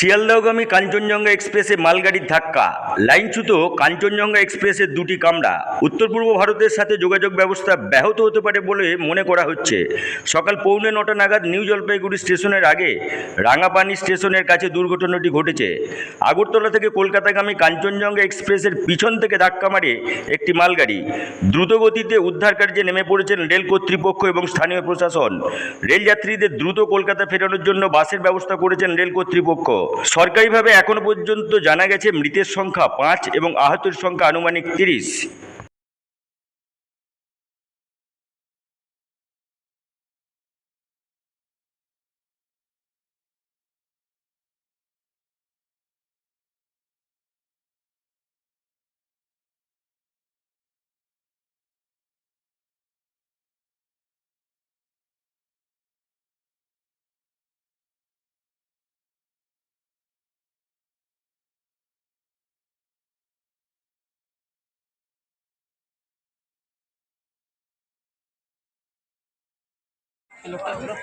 শিয়ালদাহগামী কাঞ্চনজঙ্ঘা এক্সপ্রেসে মালগাড়ির ধাক্কা। লাইনচ্যুত কাঞ্চনজঙ্ঘা এক্সপ্রেসের দুটি কামরা। উত্তর পূর্ব ভারতের সাথে যোগাযোগ ব্যবস্থা ব্যাহত হতে পারে বলে মনে করা হচ্ছে। সকাল পৌনে নটা নাগাদ নিউ জলপাইগুড়ি স্টেশনের আগে রাঙাপানি স্টেশনের কাছে দুর্ঘটনাটি ঘটেছে। আগরতলা থেকে কলকাতাগামী কাঞ্চনজঙ্ঘা এক্সপ্রেসের পিছন থেকে ধাক্কা মারে একটি মালগাড়ি। দ্রুতগতিতে উদ্ধার কার্যে নেমে পড়েছেন রেল কর্তৃপক্ষ এবং স্থানীয় প্রশাসন। রেলযাত্রীদের দ্রুত কলকাতা ফেরানোর জন্য বাসের ব্যবস্থা করেছেন রেল কর্তৃপক্ষ। সরকারিভাবে এখনও পর্যন্ত জানা গেছে মৃতের সংখ্যা পাঁচ এবং আহতের সংখ্যা আনুমানিক তিরিশ।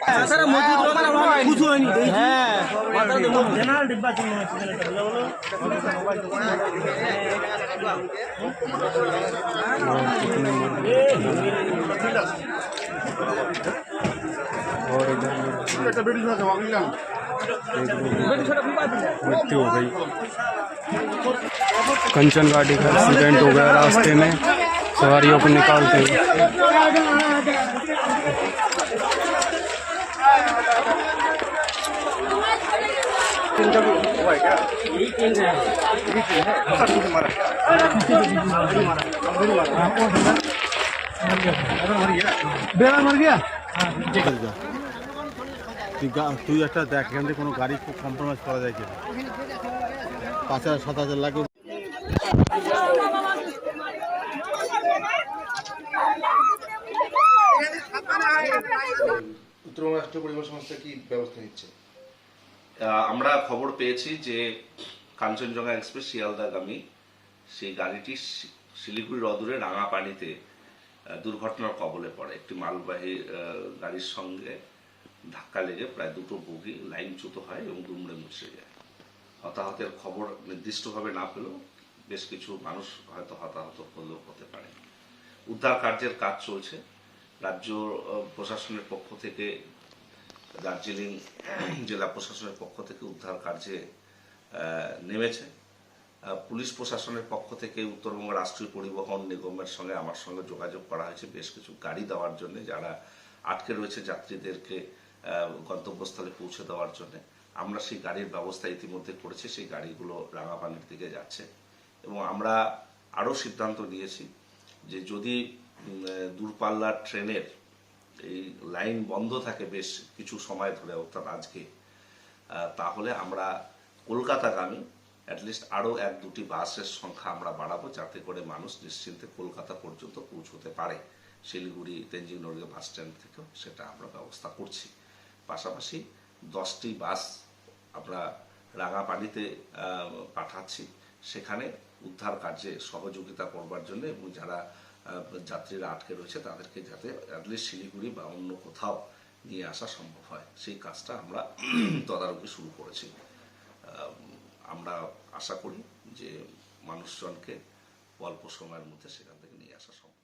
তাছাড়া মজুদ রহমান আমার খুশ হয়নি হ্যাঁ জেনারেল ডিব্বা চিহ্ন হচ্ছে এটা বলো मृत्यु हो गई कंचन गाड़ी का एक्सीडेंट हो गया रास्ते में सवारियों को निकालते हुए গিয়া? তুই একটা দেখ এখান থেকে কোনো গাড়ি খুব কম্প্রোমাইজ করা যায় কিনা। পাঁচ হাজার সাত হাজার লাগে উত্তরবঙ্গ রাষ্ট্রীয় পরিবহন সংস্থা কি ব্যবস্থা নিচ্ছে? আমরা খবর পেয়েছি যে কাঞ্চনজঙ্ঘা এক্সপ্রেস শিয়ালদাগামী, সেই গাড়িটি শি- শিলিগুড়ির অদূরে রাঙাপানিতে দুর্ঘটনার কবলে পড়ে। একটি মালবাহী গাড়ির সঙ্গে ধাক্কা লেগে প্রায় দুটো বগি লাইনচ্যুত হয় এবং দুমড়ে মুছে যায়। হতাহতের খবর নির্দিষ্টভাবে না পেলেও বেশ কিছু মানুষ হয়তো হতাহত হলেও হতে পারে। উদ্ধার কার্যের কাজ চলছে। রাজ্য প্রশাসনের পক্ষ থেকে দার্জিলিং জেলা প্রশাসনের পক্ষ থেকে উদ্ধার কার্যে নেমেছে। পুলিশ প্রশাসনের পক্ষ থেকে উত্তরবঙ্গ রাষ্ট্রীয় পরিবহন নিগমের সঙ্গে আমার সঙ্গে যোগাযোগ করা হয়েছে বেশ কিছু গাড়ি দেওয়ার জন্য, যারা আটকে রয়েছে যাত্রীদেরকে গন্তব্যস্থলে পৌঁছে দেওয়ার জন্য। আমরা সেই গাড়ির ব্যবস্থা ইতিমধ্যে করেছি, সেই গাড়িগুলো রাঙাপানির দিকে যাচ্ছে। এবং আমরা আরও সিদ্ধান্ত নিয়েছি যে যদি দূরপাল্লার ট্রেনের এই লাইন বন্ধ থাকে বেশ কিছু সময় ধরে, অর্থাৎ আজকে। তাহলে আমরা কলকাতাগামী অ্যাটলিস্ট আরও এক দুটি বাসের সংখ্যা আমরা বাড়াবো যাতে করে মানুষ নিশ্চিন্তে কলকাতা পর্যন্ত পৌঁছতে পারে। শিলিগুড়ি তেঞ্জিং নড়িয়া বাস স্ট্যান্ড থেকেও সেটা আমরা ব্যবস্থা করছি। পাশাপাশি দশটি বাস আমরা রাঙাপানিতে পাঠাচ্ছি। সেখানে উদ্ধার কার্যে সহযোগিতা করবার জন্য এবং যারা যাত্রীরা আটকে রয়েছে, তাদেরকে যাতে অ্যাটলিস্ট শিলিগুড়ি বা অন্য কোথাও নিয়ে আসা সম্ভব হয়। সেই কাজটা আমরা তদারকি শুরু করেছি। আমরা আশা করি যে মানুষজনকে অল্প সময়ের মধ্যে সেখান থেকে নিয়ে আসা সম্ভব।